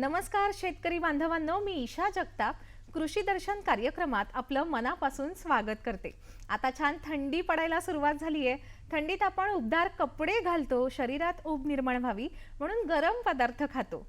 नमस्कार शेतकरी बांधवांनो मी ईशा जगताप. कृषी दर्शन कार्यक्रमात आपलं मनापासून स्वागत करते. आता छान थंडी पडायला सुरुवात झाली आहे थंडीत आपण उबदार कपडे घालतो शरीरात ऊब निर्माण व्हावी म्हणून गरम पदार्थ खातो.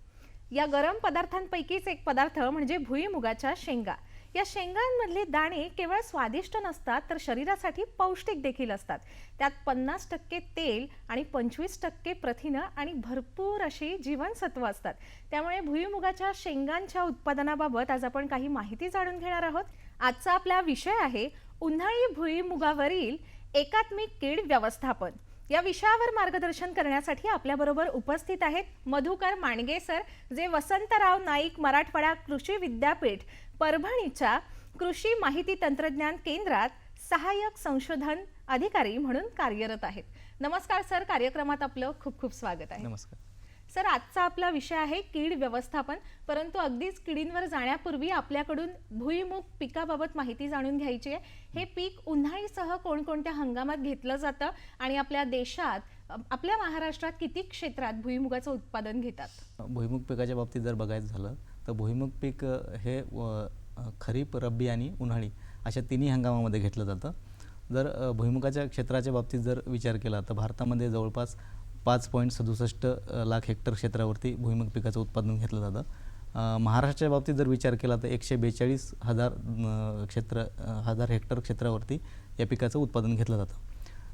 या गरम पदार्थांपैकीच एक पदार्थ म्हणजे भुईमुगाच्या शेंगा. या शेंगांमधले दाणे केवळ स्वादिष्ट नसतात तर शरीरासाठी पौष्टिक देखील असतात. त्यात पन्नास टक्के तेल आणि पंचवीस टक्के प्रथिनं आणि भरपूर अशी जीवनसत्व असतात. त्यामुळे भुईमुगाच्या शेंगांच्या उत्पादनाबाबत आज आपण काही माहिती जाणून घेणार आहोत. आजचा आपला विषय आहे उन्हाळी भुईमुगावरील एकात्मिक कीड व्यवस्थापन. या विषयावर मार्गदर्शन करण्यासाठी आपल्याबरोबर उपस्थित आहेत मधुकर मांडगे सर जे वसंतराव नाईक मराठवाडा कृषी विद्यापीठ परभणीच्या कृषी माहिती तंत्रज्ञान केंद्रात सहाय्यक संशोधन अधिकारी म्हणून कार्यरत आहेत. नमस्कार सर कार्यक्रमात आपलं खूप खूप स्वागत आहे. नमस्कार. सर आजचा आपला विषय आहे कीड व्यवस्थापन. परंतु अगदीच किडींवर जाण्यापूर्वी आपल्याकडून भुईमुग पिकाबाबत माहिती जाणून घ्यायची आहे. हे पीक उन्हाळीसह कोणकोणत्या हंगामात घेतलं जातं आणि आपल्या देशात आपल्या महाराष्ट्रात किती क्षेत्रात भुईमुगाचं उत्पादन घेतात? भुईमुग पिकाच्या बाबतीत जर बघायचं झालं तर भुईमुग पीक हे खरीप रब्बी आणि उन्हाळी अशा तिन्ही हंगामामध्ये घेतलं जातं. जर भुईमुगाच्या क्षेत्राच्या बाबतीत जर विचार केला तर भारतामध्ये जवळपास पाच पॉईंट सदुसष्ट लाख हेक्टर क्षेत्रावरती भुईमुग पिकाचं उत्पादन घेतलं जातं. महाराष्ट्राच्या बाबतीत जर विचार केला तर एकशे बेचाळीस हजार क्षेत्र हजार हेक्टर क्षेत्रावरती या पिकाचं उत्पादन घेतलं जातं.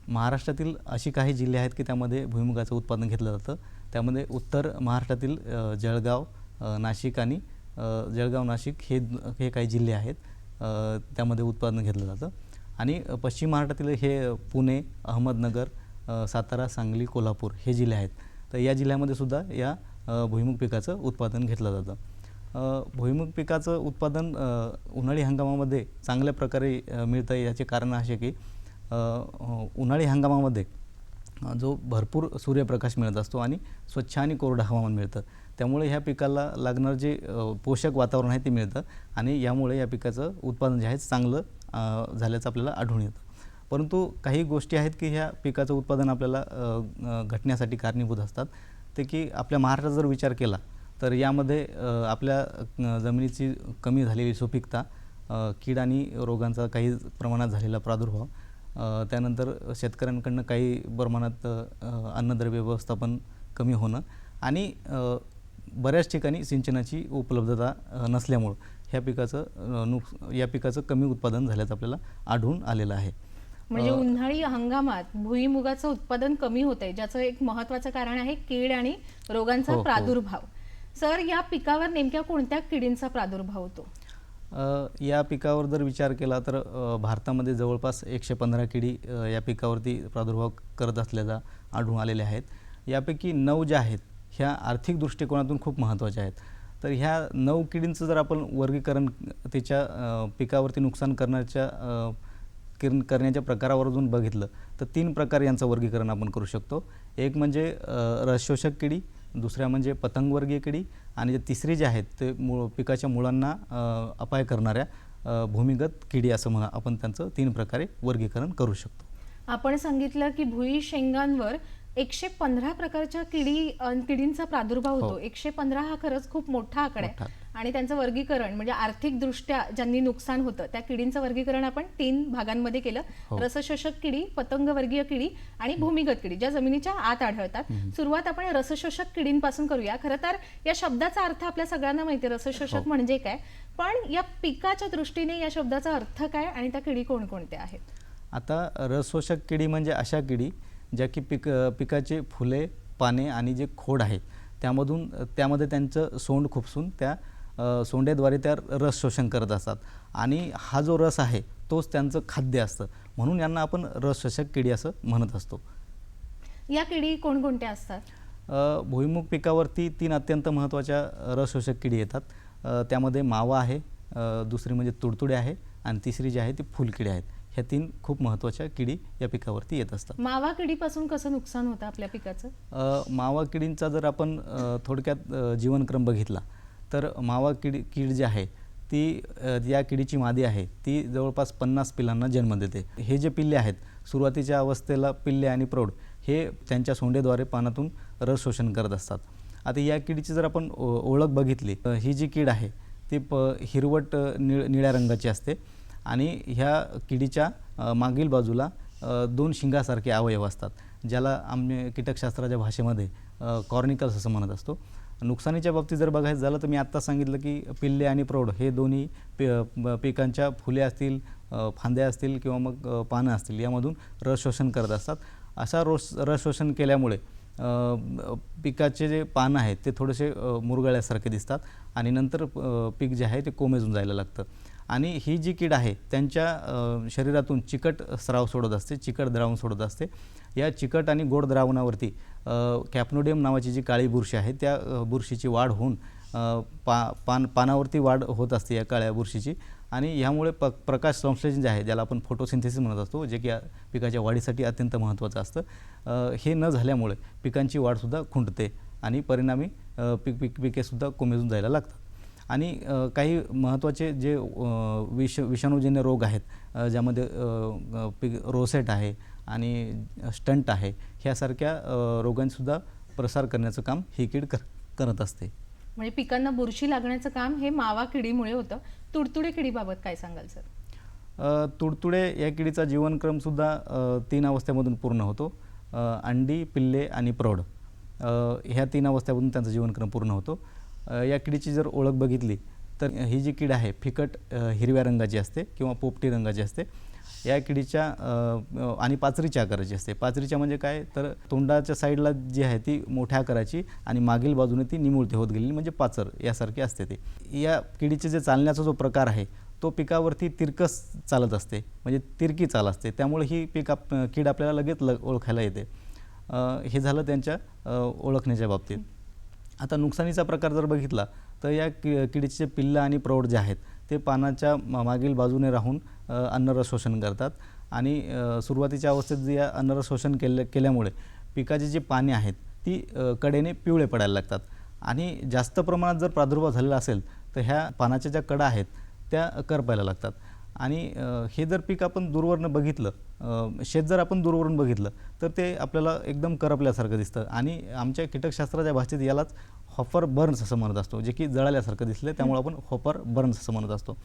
महाराष्ट्रातील अशी काही जिल्हे आहेत की त्यामध्ये भुईमुगाचं उत्पादन घेतलं जातं. त्यामध्ये उत्तर महाराष्ट्रातील जळगाव नाशिक आणि जळगाव नाशिक हे हे काही जिल्हे आहेत त्यामध्ये उत्पादन घेतलं जातं. आणि पश्चिम महाराष्ट्रातील हे पुणे अहमदनगर सातारा सांगली कोल्हापूर हे जिल्हे आहेत. तर या जिल्ह्यामध्ये सुद्धा या भुईमुग पिकाचं उत्पादन घेतलं जातं. भुईमुग पिकाचं उत्पादन उन्हाळी हंगामामध्ये चांगल्या प्रकारे मिळतं याचे कारण असे की उन्हाळी हंगामामध्ये जो भरपूर सूर्यप्रकाश मिळत असतो आणि स्वच्छ आणि कोरडं हवामान मिळतं. त्यामुळे ह्या पिकाला लागणारं जे पोषक वातावरण आहे ते मिळतं आणि यामुळे या पिकाचं उत्पादन जे आहे चांगलं झाल्याचं आपल्याला आढळून येतं. परंतु काही गोष्टी आहेत की ह्या पिकाचं उत्पादन आपल्याला घटण्यासाठी कारणीभूत असतात. ते की आपल्या महाराष्ट्रात जर विचार केला तर यामध्ये आपल्या जमिनीची कमी झालेली सुपीकता कीड आणि रोगांचा काही प्रमाणात झालेला प्रादुर्भाव त्यानंतर शेतकऱ्यांकडनं काही प्रमाणात अन्नद्रव्य व्यवस्थापन कमी होणं आणि बऱ्याच ठिकाणी सिंचनाची उपलब्धता नसल्यामुळं ह्या पिकाचं नुक या पिकाचं कमी उत्पादन झाल्याचं आपल्याला आढळून आलेलं आहे. म्हणजे उन्हाळी हंगामात भुईमुगाचं उत्पादन कमी होतंय ज्याचं एक महत्वाचं कारण आहे कीड आणि रोगांचा हो, हो. प्रादुर्भाव. सर या पिकावर नेमक्या कोणत्या किडींचा प्रादुर्भाव होतो? या पिकावर जर विचार केला तर भारतामध्ये जवळपास एकशे पंधरा किडी या पिकावरती प्रादुर्भाव करत असल्याचा आढळून आलेल्या आहेत. यापैकी नऊ ज्या आहेत ह्या आर्थिक दृष्टिकोनातून खूप महत्त्वाच्या आहेत. तर ह्या नऊ किडींचं जर आपण वर्गीकरण त्याच्या पिकावरती नुकसान करण्याच्या अ, किरण करण्याच्या प्रकारावरून बघितलं तर तीन प्रकार यांचं वर्गीकरण आपण करू शकतो एक म्हणजे रसशोषक किडी दुसऱ्या म्हणजे पतंगवर्गीय किडी आणि जे तिसरी जे आहेत ते मूळ पिकाच्या मुळांना अपाय करणाऱ्या भूमिगत किडी असं म्हणा आपण त्यांचं तीन प्रकारे वर्गीकरण करू शकतो आपण सांगितलं की भुई शेंगांवर एकशे पंधरा प्रकारच्या किडी किडींचा प्रादुर्भाव होतो हो. एकशे पंधरा हा खरंच खूप मोठा आकडा. आहे आणि त्यांचं वर्गीकरण म्हणजे आर्थिक दृष्ट्या ज्यांनी नुकसान होतं त्या किडींचं वर्गीकरण आपण तीन भागांमध्ये केलं. हो. रसशोषक किडी पतंगवर्गीय किडी आणि भूमिगत किडी ज्या जमिनीच्या आत आढळतात. सुरुवात आपण रसशोषक किडींपासून करूया. खरं तर या शब्दाचा अर्थ आपल्या सगळ्यांना माहिती रसशोषक हो. म्हणजे काय? पण या पिकाच्या दृष्टीने या शब्दाचा अर्थ काय आणि त्या किडी कोणकोणत्या आहेत? आता रसशोषक किडी म्हणजे अशा किडी ज्या की पिक पिकाचे फुले पाने आणि जे खोड आहे त्यामधून त्यामध्ये त्यांचं सोंड खुपसून त्या सोंडेद्वारे त्या रस शोषण करत असतात. आणि हा जो रस आहे तोच त्यांचं खाद्य असतं. म्हणून यांना आपण रसशोषक किडी असं म्हणत असतो. या किडी कोणकोणत्या असतात? भुईमुग पिकावरती तीन अत्यंत महत्त्वाच्या रसशोषक किडी येतात. त्यामध्ये मावा आहे दुसरी म्हणजे तुडतुडे आहे आणि तिसरी जी आहे ती फुलकिडी आहेत. ह्या तीन खूप महत्त्वाच्या किडी या पिकावरती येत असतात. मावा किडीपासून कसं नुकसान होतं आपल्या पिकाचं? मावा किडींचा जर आपण थोडक्यात जीवनक्रम बघितला तर मावा किडी कीड जी आहे ती या किडीची मादी आहे ती जवळपास पन्नास पिल्लांना जन्म देते. हे जे पिल्ले आहेत सुरुवातीच्या अवस्थेला पिल्ले आणि प्रौढ हे त्यांच्या सोंडेद्वारे पानातून रस शोषण करत असतात. आता या किडीची जर आपण ओ- ओळख बघितली ही जी कीड आहे ती प हिरवट निळ निळ्या रंगाची असते आणि ह्या किडीच्या मागील बाजूला दोन शिंगासारखे अवयव असतात ज्याला आम्ही कीटकशास्त्राच्या भाषेमध्ये कॉर्निकल्स असं म्हणत असतो. नुकसानीच्या बाबतीत जर बघायचं झालं तर मी आत्ता सांगितलं की पिल्ले आणि प्रौढ हे दोन्ही पि पिकांच्या फुले असतील फांद्या असतील किंवा मग पानं असतील यामधून रस शोषण करत असतात. अशा रोस रस शोषण केल्यामुळे पिकाचे जे पानं आहेत ते थोडेसे मुरगळ्यासारखे दिसतात आणि नंतर पीक जे आहे ते कोमेजून जायला लागतं. आणि ही जी कीड आहे त्यांच्या शरीरातून चिकट स्राव सोडत असते चिकट द्रावण सोडत असते. या चिकट आणि गोड द्रावणावरती कॅप्नोडियम नावाची जी काळी बुरशी आहे त्या बुरशीची वाढ होऊन पा पान पानावरती वाढ होत असते या काळ्या बुरशीची. आणि ह्यामुळे प प्रकाश संश्लेषण जे आहे ज्याला आपण फोटोसिंथेसिस म्हणत असतो जे की या पिकाच्या वाढीसाठी अत्यंत महत्त्वाचं असतं. हे न झाल्यामुळे पिकांची वाढसुद्धा खुंटते आणि परिणामी पिक पिक पिकेसुद्धा कोमेजून जायला लागतात. आणि काही महत्त्वाचे जे विष विषाणूजन्य रोग आहेत ज्यामध्ये पिक रोसेट आहे आणि स्टंट आहे. ह्यासारख्या रोगांसुद्धा प्रसार करण्याचं काम ही कीड कर करत असते. म्हणजे पिकांना बुरशी लागण्याचं काम हे मावा किडीमुळे होतं. तुडतुडे किडीबाबत काय सांगाल सर? तुडतुडे या किडीचा जीवनक्रमसुद्धा तीन अवस्थेमधून पूर्ण होतो. अंडी पिल्ले आणि प्रौढ. ह्या तीन अवस्थेमधून त्यांचा जीवनक्रम पूर्ण होतो. या किडीची जर ओळख बघितली तर ही जी कीड आहे फिकट हिरव्या रंगाची असते किंवा पोपटी रंगाची असते या किडीच्या आणि पाचरीच्या आकाराची असते. पाचरीच्या म्हणजे काय? तर तोंडाच्या साईडला जी आहे ती मोठ्या आकाराची आणि मागील बाजूने ती निमुळती होत गेलेली म्हणजे पाचर यासारखी असते ते. या किडीचे जे चालण्याचा जो प्रकार आहे तो पिकावरती तिरकस चालत असते. म्हणजे तिरकी चाल असते. त्यामुळे ही पीक आप कीड आपल्याला लगेच ल ओळखायला येते. हे झालं त्यांच्या ओळखण्याच्या बाबतीत. आता नुकसानीचा प्रकार जर बघितला तर या कि किडीचे पिल्लं आणि प्रौढ जे आहेत ते पानाच्या मा- मागील बाजूने राहून अ, अन्नरस शोषण करतात. आणि सुरुवातीच्या अवस्थेत जे या अन्नरस शोषण केल्या केल्यामुळे पिकाची जी पाने आहेत ती कडेने पिवळे पडायला लागतात. आणि जास्त प्रमाणात जर प्रादुर्भाव झालेला असेल तर ह्या पानाच्या ज्या कडा आहेत त्या करपायला लागतात. आणि हे जर पीक आपण दूरवरनं बघितलं शेत जर आपण दूरवरून बघितलं तर ते आपल्याला एकदम करपल्यासारखं दिसतं. आणि आमच्या कीटकशास्त्राच्या भाषेत यालाच हॉपर बर्न्स असं म्हणत असतो जे की जळाल्यासारखं दिसलं त्यामुळे आपण हॉपर बर्न्स असं म्हणत असतो.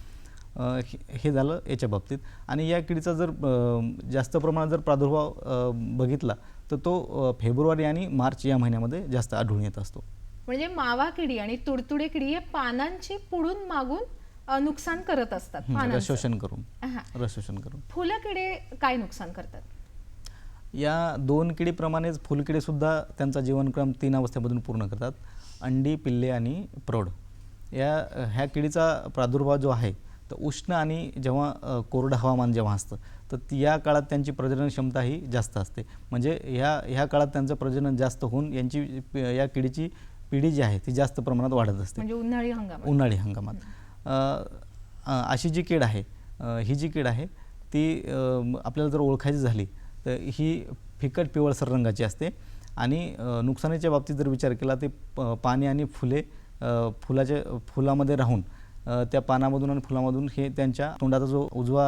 हे- हे झालं याच्या बाबतीत. आणि या किडीचा जर जास्त प्रमाणात जर प्रादुर्भाव बघितला तर तो फेब्रुवारी आणि मार्च या महिन्यामध्ये जास्त आढळून येत असतो. म्हणजे मावा किडी आणि तुडतुडे किडी हे पानांची पुढून मागून नुकसान करत असतात पानांचं. रसशोषण करून. हा. रसशोषण करून. फुलं किडे काय नुकसान करतात? या दोन किडीप्रमाणेच फुलकिडीसुद्धा त्यांचा जीवनक्रम तीन अवस्थेमधून पूर्ण करतात. अंडी पिल्ले आणि प्रौढ. या ह्या किडीचा प्रादुर्भाव जो आहे तर उष्ण आणि जेव्हा अ, कोरडं हवामान जेव्हा असतं तर ती- या काळात त्यांची प्रजनन क्षमता ही जास्त असते. म्हणजे ह्या ह्या काळात त्यांचं प्रजनन जास्त होऊन यांची या किडीची पिढी जी आहे ती जास्त प्रमाणात वाढत असते. म्हणजे उन्हाळी हंगामात. उन्हाळी हंगामात. अशी जी कीड आहे ही जी कीड आहे ती आपल्याला जर ओळखायची झाली तर ही फिकट पिवळसर रंगाची असते. आणि नुकसानीच्या बाबतीत जर विचार केला ते प- पाने आणि फुले फुलाच्या फुलामध्ये राहून त्या पानामधून आणि फुलामधून हे त्यांच्या तोंडाचा जो उजवा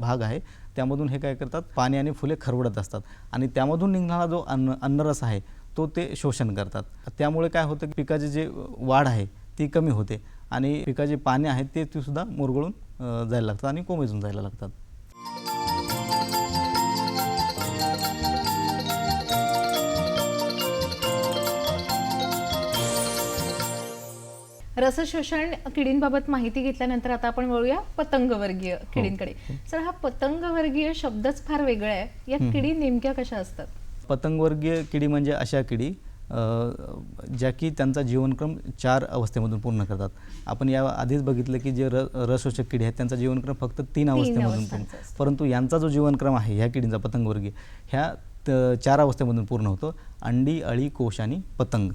भाग आहे त्यामधून हे काय करतात पाने आणि फुले खरवडत असतात. आणि त्यामधून निघणारा जो अन्न अन्नरस आहे तो ते शोषण करतात. त्यामुळे काय होतं की पिकाची जे वाढ आहे ती कमी होते. आणि पिकाची पाने आहेत ते ती सुद्धा मुरगळून जायला लागतात आणि कोमेजून जायला लागतात. रसशोषण किडींबाबत माहिती घेतल्यानंतर आता आपण वळूया पतंगवर्गीय किडींकडे. सर हा पतंगवर्गीय शब्दच फार वेगळा आहे. या किडी नेमक्या कशा असतात? पतंगवर्गीय किडी म्हणजे अशा किडी ज्या की त्यांचा जीवनक्रम चार अवस्थेमधून पूर्ण करतात. आपण या आधीच बघितलं की जे र रसशोषक किडी आहेत त्यांचा जीवनक्रम फक्त तीन अवस्थेमधून पूर्ण. परंतु यांचा जो जीवनक्रम आहे ह्या किडींचा पतंगवर्गीय ह्या त- चार अवस्थेमधून पूर्ण होतो. अंडी अळी कोश आणि पतंग.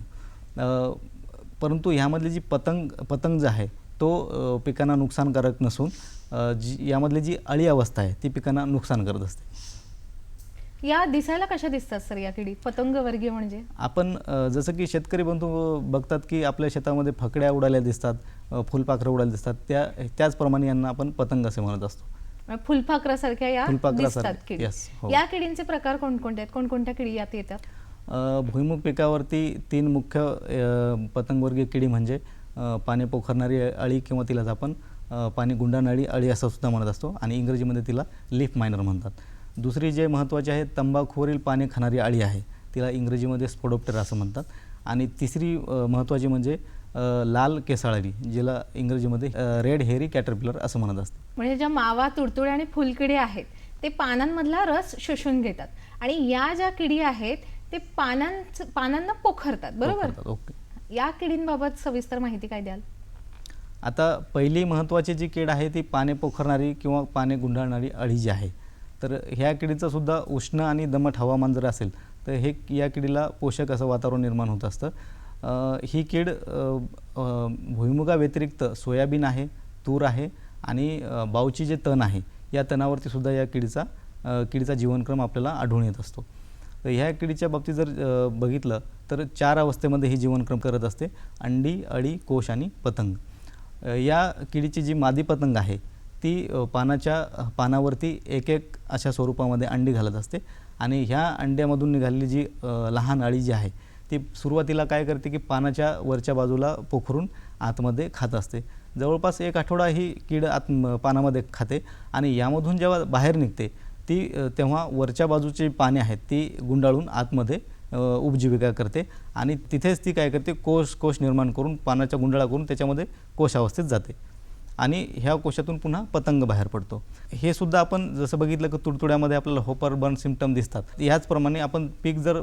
परंतु ह्यामधली जी पतंग पतंग जो आहे तो पिकांना नुकसानकारक नसून जी यामधली जी अळी अवस्था आहे ती पिकांना नुकसान करत असते. या दिसायला कशा दिसतात सर या किडी? पतंगवर्गीय म्हणजे? आपण अ, जसं की शेतकरी बंधू बघतात की आपल्या शेतामध्ये फकड्या उडाल्या दिसतात अ, फुलपाखरं उडाल्या दिसतात त्या त्याचप्रमाणे यांना आपण पतंग असे म्हणत असतो. फुलपाखरासारख्या या फुलपाखरासारख्या, दिसतात किडी. yes, हो. या किडींचे प्रकार कोणकोणते आहेत? कोणकोणत्या किडी यात येतात? अ, भुईमुग पिकावरती तीन मुख्य अ, पतंगवर्गीय किडी म्हणजे अ, पाने पोखरणारी अळी किंवा तिलाच आपण अ, पाने गुंडाळणारी अळी असं सुद्धा म्हणत असतो आणि इंग्रजीमध्ये तिला लीफ मायनर म्हणतात. दुसरी जे महत्त्वाची आहे तंबाखूवरील पाने खाणारी अळी आहे तिला इंग्रजीमध्ये स्पोडोप्टेरा असं म्हणतात. आणि तिसरी महत्त्वाची म्हणजे लाल केसाळी जिला इंग्रजीमध्ये रेड हेरी कॅटरपिलर असं म्हणत असतं. म्हणजे ज्या मावा तुडतुडे आणि फुलकिडे आहेत ते पानांमधला रस शोषून घेतात. आणि या ज्या किडी आहेत ते पानांच पानांना पोखरतात बरोबर. ओके. या किडींबाबत सविस्तर माहिती काय द्याल? आता पहिली महत्त्वाची जी कीड आहे ती पाने पोखरणारी किंवा पाने गुंडाळणारी अळी जी आहे तर ह्या किडीचं सुद्धा उष्ण आणि दमट हवामान जर असेल तर हे या किडीला पोषक असं वातावरण निर्माण होत असतं. ही कीड भुईमुगाव्यतिरिक्त सोयाबीन आहे तूर आहे आणि बाऊची बावची जे तण आहे या तणावरती सुद्धा या किडीचा किडीचा जीवनक्रम आपल्याला आढळून येत असतो. तर ह्या किडीच्या बाबतीत जर बघितलं तर चार अवस्थेमध्ये ही जीवनक्रम करत असते अंडी अळी कोश आणि पतंग. या किडीची जी मादी पतंग आहे ती पानाच्या पानावरती एक एक अशा स्वरूपामध्ये अंडी घालत असते. आणि ह्या अंड्यामधून निघालेली जी लहान अळी जी आहे ती सुरुवातीला काय करते की पानाच्या वरच्या बाजूला पोखरून आतमध्ये खात असते. जवळपास एक आठवडा ही कीड आत पानामध्ये खाते आणि यामधून जेव्हा बाहेर निघते ती तेव्हा वरच्या बाजूची पाने आहेत ती गुंडाळून आतमध्ये उपजीविका करते आणि तिथेच ती काय करते कोश कोश निर्माण करून पानाच्या गुंडाळा करून त्याच्यामध्ये कोश अवस्थेत जाते. आणि ह्या कोशातून पुन्हा पतंग बाहेर पडतो. हे सुद्धा आपण जसं बघितलं की तुडतुड्यामध्ये आपल्याला होपर बर्न सिम्टम दिसतात. ह्याचप्रमाणे आपण पीक जर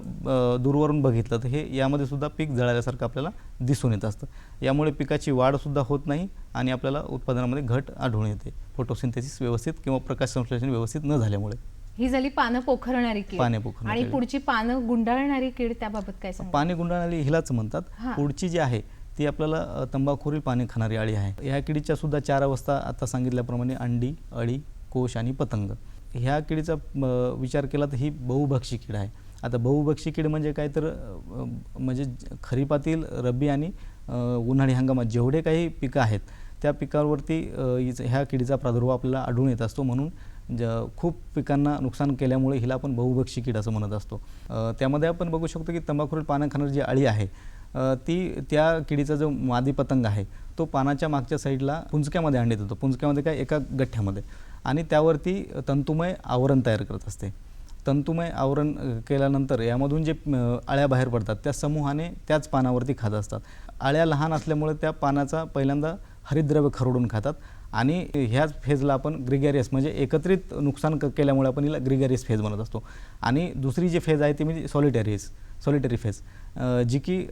दूरवरून बघितलं तर हे यामध्ये सुद्धा पीक जळाल्यासारखं आपल्याला दिसून येत असतं. यामुळे पिकाची वाढसुद्धा होत नाही आणि आपल्याला उत्पादनामध्ये घट आढळून येते. फोटोसिंथेसिस व्यवस्थित किंवा प्रकाश संश्लेषण व्यवस्थित न झाल्यामुळे. ही झाली पानं पोखरणारी कीड. पाने पोखरणारी आणि. पुढची पानं गुंडाळणारी कीड त्याबाबत काय पाने गुंडाळणारी हिलाच म्हणतात. पुढची जी आहे ती आपल्याला अ, तंबाखूरील पाने खाणारी अळी आहे. ह्या किडीच्या सुद्धा चार अवस्था आता सांगितल्याप्रमाणे अंडी अळी कोश आणि पतंग. ह्या किडीचा विचार केला तर ही बहुभक्षी कीड आहे. आता बहुभक्षी कीड म्हणजे काय तर म्हणजे खरीपातील रब्बी आणि उन्हाळी हंगामात जेवढे काही पिकं आहेत त्या पिकांवरती ह्या किडीचा प्रादुर्भाव आपल्याला आढळून येत असतो. म्हणून ज खूप पिकांना नुकसान केल्यामुळे हिला आपण बहुभक्षी कीड असं म्हणत असतो. त्यामध्ये आपण बघू शकतो की तंबाखूरील पानं खाणारी जी अळी आहे ती त्या किडीचा जो मादी पतंग आहे तो पानाच्या मागच्या साईडला पुंजक्यामध्ये अंडे देतो. पुंजक्यामध्ये काय? एका गठ्ठ्यामध्ये. आणि त्यावरती तंतुमय आवरण तयार करत असते. तंतुमय आवरण केल्यानंतर यामधून जे अळ्या बाहेर पडतात त्या समूहाने त्याच पानावरती खात असतात. अळ्या लहान असल्यामुळे त्या पानाचा पहिल्यांदा हरिद्रव्य खरडून खातात आणि ह्याच फेजला आपण ग्रिगॅरियस म्हणजे एकत्रित नुकसान क केल्यामुळे आपण हिला ग्रिगॅरियस फेज म्हणत असतो. आणि दुसरी जी फेज आहे ती म्हणजे सॉलिटरीज सॉलिटरी फेज जी की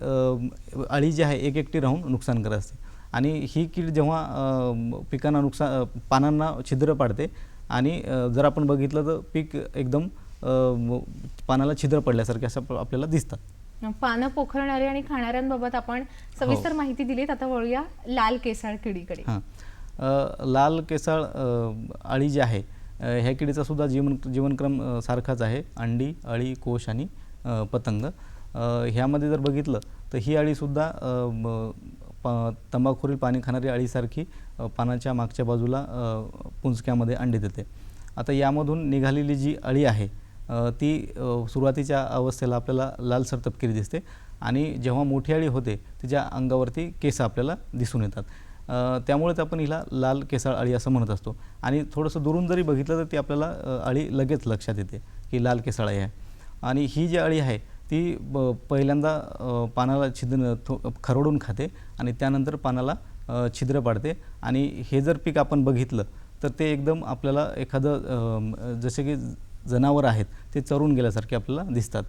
अळी जी आहे एक एकटी राहून नुकसान करत असते. आणि ही कीड जेव्हा पिकांना नुकसान पानांना छिद्र पाडते आणि जर आपण बघितलं तर पीक एकदम पानाला छिद्र पडल्यासारखे असं आप- आपल्याला दिसतात. पानं पोखरणारी आणि खाणाऱ्यांबाबत आपण सविस्तर हो. माहिती दिलीत. आता वळूया लाल केसाळ किडीकडे. हां. लाल केसाळ अळी जी आहे ह्या किडीचा सुद्धा जीवन जीवनक्रम सारखाच आहे. अंडी अळी कोश आणि पतंग. ह्यामध्ये जर बघितलं तर ही अळीसुद्धा अ, प- तंबाखूरील पाणी खाणारी अळीसारखी पानाच्या मागच्या बाजूला पुंजक्यामध्ये अंडे देते. आता यामधून निघालेली जी अळी आहे ती सुरुवातीच्या अवस्थेला आपल्याला लालसर तपकिरी दिसते आणि जेव्हा मोठी अळी होते तिच्या अंगावरती केस आपल्याला दिसून येतात. त्यामुळे त्यामुळेच आपण हिला लाल केसाळ अळी असं म्हणत असतो. आणि थोडंसं दुरून जरी बघितलं तर ती आपल्याला अळी लगेच लक्षात येते की लाल केसाळ आहे. आणि ही जी अळी आहे ती ब पहिल्यांदा पानाला छिद्र थो खरडून खाते आणि त्यानंतर पानाला छिद्र पाडते. आणि हे जर पीक आपण बघितलं तर ते एकदम आपल्याला एखादं जसे की जनावर आहेत ते चरून गेल्यासारखे आपल्याला दिसतात.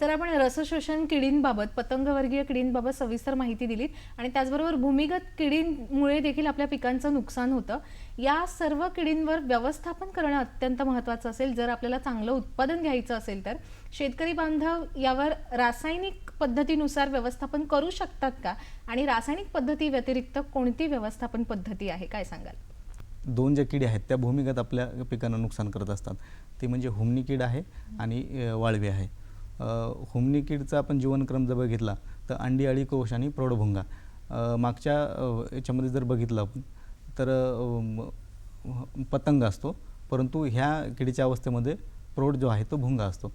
तर आपण रसशोषण किडींबाबत पतंगवर्गीय किडींबाबत सविस्तर माहिती दिलीत आणि त्याचबरोबर भूमिगत किडींमुळे देखील आपल्या पिकांचं नुकसान होतं. या सर्व किडींवर व्यवस्थापन करणं अत्यंत महत्त्वाचं असेल. जर आपल्याला चांगलं उत्पादन घ्यायचं असेल तर. शेतकरी बांधव यावर रासायनिक पद्धतीनुसार व्यवस्थापन करू शकतात का? आणि रासायनिक पद्धती व्यतिरिक्त कोणती व्यवस्थापन पद्धती आहे? काय सांगाल? दोन ज्या किडी आहेत त्या भूमिगत आपल्या पिकांना नुकसान करत असतात. ते म्हणजे हुमणी कीड आहे आणि वाळवी आहे. अ, हुमणी कीडचा आपण जीवनक्रम जर बघितला तर अंडी अळी कोश आणि प्रौढभुंगा. मागच्या याच्यामध्ये जर बघितलं आपण तर पतंग असतो परंतु ह्या किडीच्या अवस्थेमध्ये प्रौढ जो आहे तो भुंगा असतो.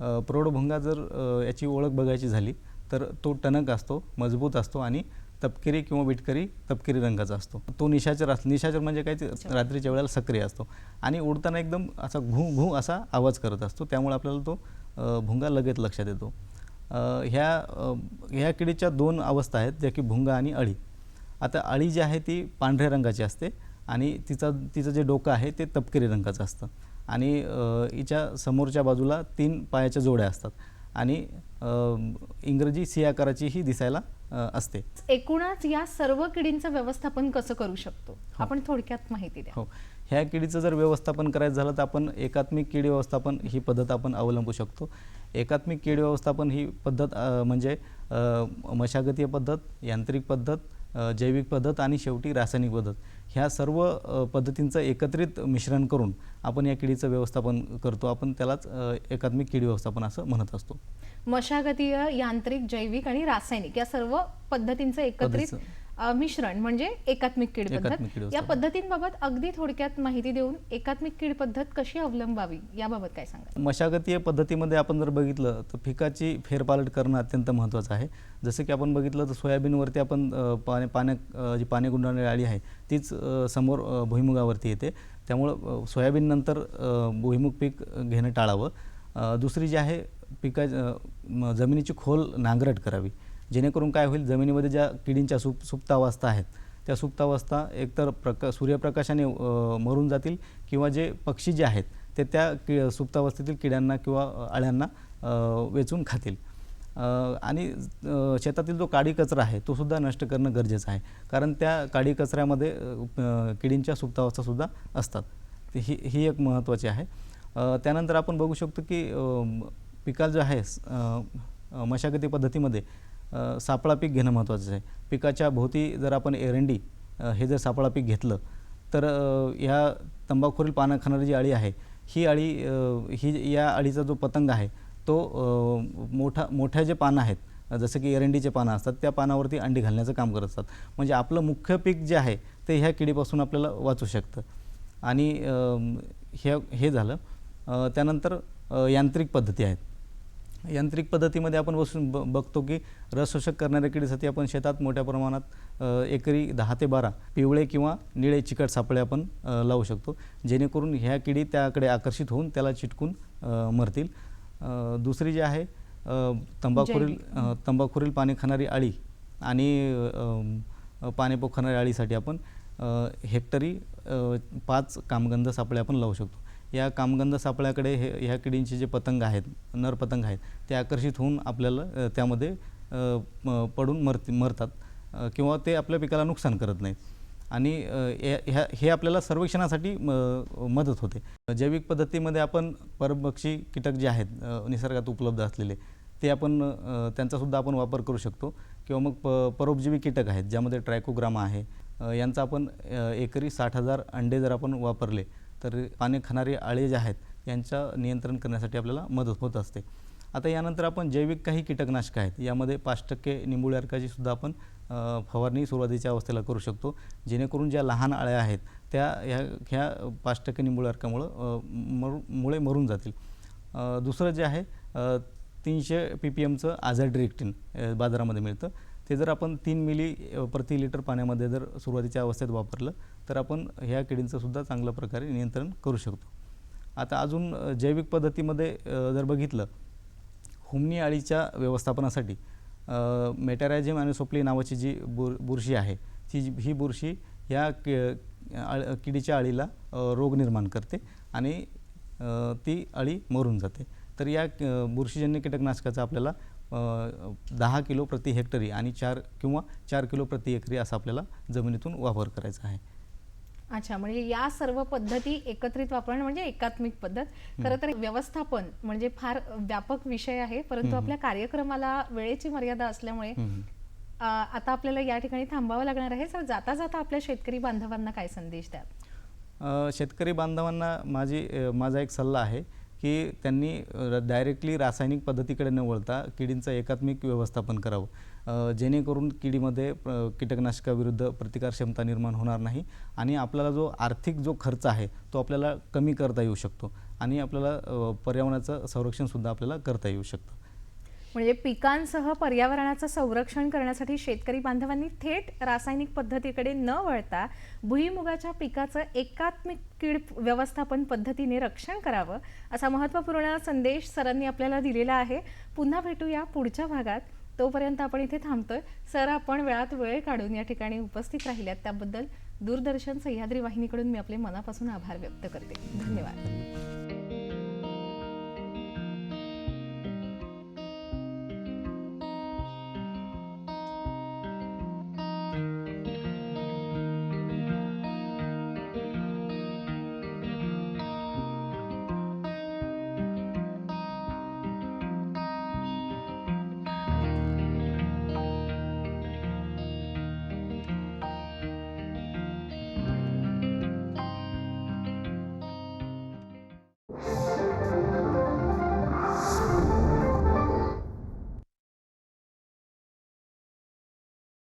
अ, प्रौढ भुंगा जर याची ओळख बघायची झाली तर तो टणक असतो मजबूत असतो आणि तपकिरी किंवा विटकरी तपकिरी रंगाचा असतो. तो निशाचर असतो निशाचर म्हणजे काय? रात्रीच्या वेळेला सक्रिय असतो आणि उडताना एकदम असा घू घू असा आवाज करत असतो. त्यामुळे आपल्याला तो भुंगा लगेच लक्षात येतो. ह्या ह्या किडीच्या दोन अवस्था आहेत ज्या की भुंगा आणि अळी. आता अळी जी आहे ती पांढऱ्या रंगाची असते आणि तिचा तिचं जे डोकं आहे ते तपकिरी रंगाचं असतं. आणि हिच्या समोरच्या बाजूला तीन पायाच्या जोड्या असतात. आणि इंग्रजी सी आकाराची ही दिसायला असते. एकूणच या सर्व किडींचं व्यवस्थापन कसं करू शकतो? हो. आपण थोडक्यात माहिती द्या. हो. ह्या किडीचं जर व्यवस्थापन करायचं झालं तर आपण एकात्मिक कीड व्यवस्थापन ही पद्धत आपण अवलंबू शकतो. एकात्मिक कीड व्यवस्थापन ही पद्धत म्हणजे मशागतीय पद्धत यांत्रिक पद्धत जैविक पद्धत आणि शेवटी रासायनिक पद्धत. ह्या सर्व पद्धतींचं एकत्रित मिश्रण करून आपण या किडीचं व्यवस्थापन करतो. आपण त्यालाच एकात्मिक कीड व्यवस्थापन असं म्हणत असतो. मशागतीय यांत्रिक जैविक आणि रासायनिक या सर्व पद्धतींचं एकत्रित मिश्रण म्हणजे एकात्मिक कीड एकात्मिक कीड पद्धत या व्यवस्थापन. पद्धतींबाबत अगदी थोडक्यात माहिती देऊन एकात्मिक कीड पद्धत कशी अवलंबावी याबाबत काय सांगा मशागतीय पद्धतीमध्ये आपण जर बघितलं तर पिकाची फेरपालट करणं अत्यंत महत्त्वाचं आहे. जसं की आपण बघितलं तर सोयाबीनवरती आपण अ, पाने पाण्या अ, जी पाने गुंडाळणारी अळी आहे तीच अ, समोर अ, भुईमुगावरती येते. त्यामुळं अ, सोयाबीननंतर अ, भुईमुग पीक घेणं टाळावं. अ, दुसरी जी आहे पिका अ, म- जमिनीची खोल नांगरट करावी. जेणेकरून काय होईल जमिनीमध्ये ज्या किडींच्या सुप सुप्तावस्था आहेत त्या सुप्तावस्था एकतर प्रका सूर्यप्रकाशाने मरून जातील किंवा जे पक्षी जे आहेत ते त्या कि सुप्तावस्थेतील किड्यांना किंवा अळ्यांना वेचून खातील. आणि शेतातील जो काडी कचरा आहे तो सुद्धा नष्ट करणं गरजेचं आहे. कारण त्या काडी कचऱ्यामध्ये किडींच्या सुप्तावस्थासुद्धा असतात. ही ही एक महत्त्वाची आहे. त्यानंतर आपण बघू शकतो की पिकाल जो आहे मशागती पद्धतीमध्ये सापळा पीक घेणं महत्त्वाचं आहे. पिकाच्या भोवती जर आपण एरंडी हे जर सापळा पीक घेतलं तर ह्या तंबाखूरील पानं खाणारी जी अळी आहे ही अळी ही या अळीचा जो पतंग आहे तो मोठा मोठ्या जे पानं आहेत जसं की एरंडीचे पानं असतात त्या पानावरती अंडी घालण्याचं काम करत असतात. म्हणजे आपलं मुख्य पीक जे आहे ते ह्या किडीपासून आपल्याला वाचू शकतं. आणि हे हे झालं. त्यानंतर यांत्रिक पद्धती आहेत. यांत्रिक पद्धतीमध्ये आपण बसून ब बघतो की रस शोषक करणाऱ्या किडीसाठी आपण शेतात मोठ्या प्रमाणात एकरी दहा ते बारा पिवळे किंवा निळे चिकट सापळे आपण लावू शकतो. जेणेकरून ह्या किडी त्याकडे आकर्षित होऊन त्याला चिटकून मरतील. दुसरी जी आहे तंबाखूरील तंबाखूरील पाने खाणारी अळी आणि पाने पोखणारी अळीसाठी आपण हेक्टरी पाच कामगंध सापळे आपण लावू शकतो. या कामगंध सापळ्याकडे हे ह्या किडींचे जे पतंग आहेत नर पतंग आहेत ते आकर्षित होऊन आपल्याला त्यामध्ये पडून मरत मरतात किंवा ते आपल्या पिकाला नुकसान करत नाहीत. आणि ह्या हे आपल्याला सर्वेक्षणासाठी म- मदत होते. जैविक पद्धतीमध्ये आपण परभक्षी कीटक जे आहेत निसर्गात उपलब्ध असलेले ते आपण त्यांचासुद्धा आपण वापर करू शकतो. किंवा मग प परोपजीवी कीटक आहेत ज्यामध्ये ट्रायकोग्रामा आहे यांचा आपण एकरी साठ हजार अंडे जर आपण वापरले तर पाने खाणारे आळे जे आहेत यांच्या नियंत्रण करण्यासाठी आपल्याला मदत होत असते. आता यानंतर आपण जैविक काही कीटकनाशकं आहेत यामध्ये पाच टक्के निंबुळी सुद्धा आपण फवारणी सुरुवातीच्या अवस्थेला करू शकतो. जेणेकरून ज्या लहान अळ्या आहेत त्या ह्या ह्या पाच टक्के निंबुळी अर्कामुळं मरू मुळे मरून जातील. दुसरं जे आहे तीनशे पी पी एमचं आझाड्रिक्टिन बाजारामध्ये मिळतं. ते जर आपण तीन मिली प्रति लिटर पाण्यामध्ये जर सुरुवातीच्या अवस्थेत वापरलं तर आपण ह्या किडींचं सुद्धा चांगल्या प्रकारे नियंत्रण करू शकतो. आता अजून जैविक पद्धतीमध्ये जर बघितलं हुमनी अळीच्या व्यवस्थापनासाठी मेटॅरायझिम आणि सोपली नावाची जी बुर बुरशी आहे ती जी- ही बुरशी या कि किडीच्या अळीला रोग निर्माण करते आणि ती अळी मरून जाते. तर या बुरशीजन्य कीटकनाशकाचा आपल्याला दहा किलो प्रति हेक्टरी आणि चार किंवा चार किलो प्रति एकरी असा आपल्याला जमिनीतून वापर करायचा आहे. अच्छा म्हणजे या सर्व पद्धती एकत्रित वापरणं म्हणजे एकात्मिक पद्धत. खरं तर व्यवस्थापन म्हणजे फार व्यापक विषय आहे परंतु आपल्या कार्यक्रमाला वेळेची मर्यादा असल्यामुळे आता आपल्याला या ठिकाणी थांबावं लागणार आहे. सर जाता जाता आपल्या शेतकरी बांधवांना काय संदेश द्याल? अ, शेतकरी बांधवांना माझी माझा एक सल्ला आहे की त्यांनी डायरेक्टली रासायनिक पद्धतीकडे न वळता किडींचं एकात्मिक व्यवस्थापन करावं. जेणेकरून किडीमध्ये कीटकनाशकाविरुद्ध कीटकनाशकाविरुद्ध प्रतिकारक्षमता निर्माण होणार नाही आणि आपल्याला जो आर्थिक जो खर्च आहे तो आपल्याला कमी करता येऊ शकतो आणि आपल्याला पर्यावरणाचं संरक्षणसुद्धा आपल्याला करता येऊ शकतं. म्हणजे पिकांसह पर्यावरणाचं संरक्षण करण्यासाठी शेतकरी बांधवांनी थेट रासायनिक पद्धतीकडे न वळता भुईमुगाच्या पिकाचं एकात्मिक कीड व्यवस्थापन पद्धतीने रक्षण करावं असा महत्त्वपूर्ण संदेश सरांनी आपल्याला दिलेला आहे. पुन्हा भेटूया पुढच्या भागात. तोपर्यंत आपण इथे थांबतोय. सर आपण वेळात वेळ काढून या ठिकाणी उपस्थित राहिल्यात. त्याबद्दल दूरदर्शन सह्याद्री वाहिनीकडून मी आपले मनापासून आभार व्यक्त करते. धन्यवाद.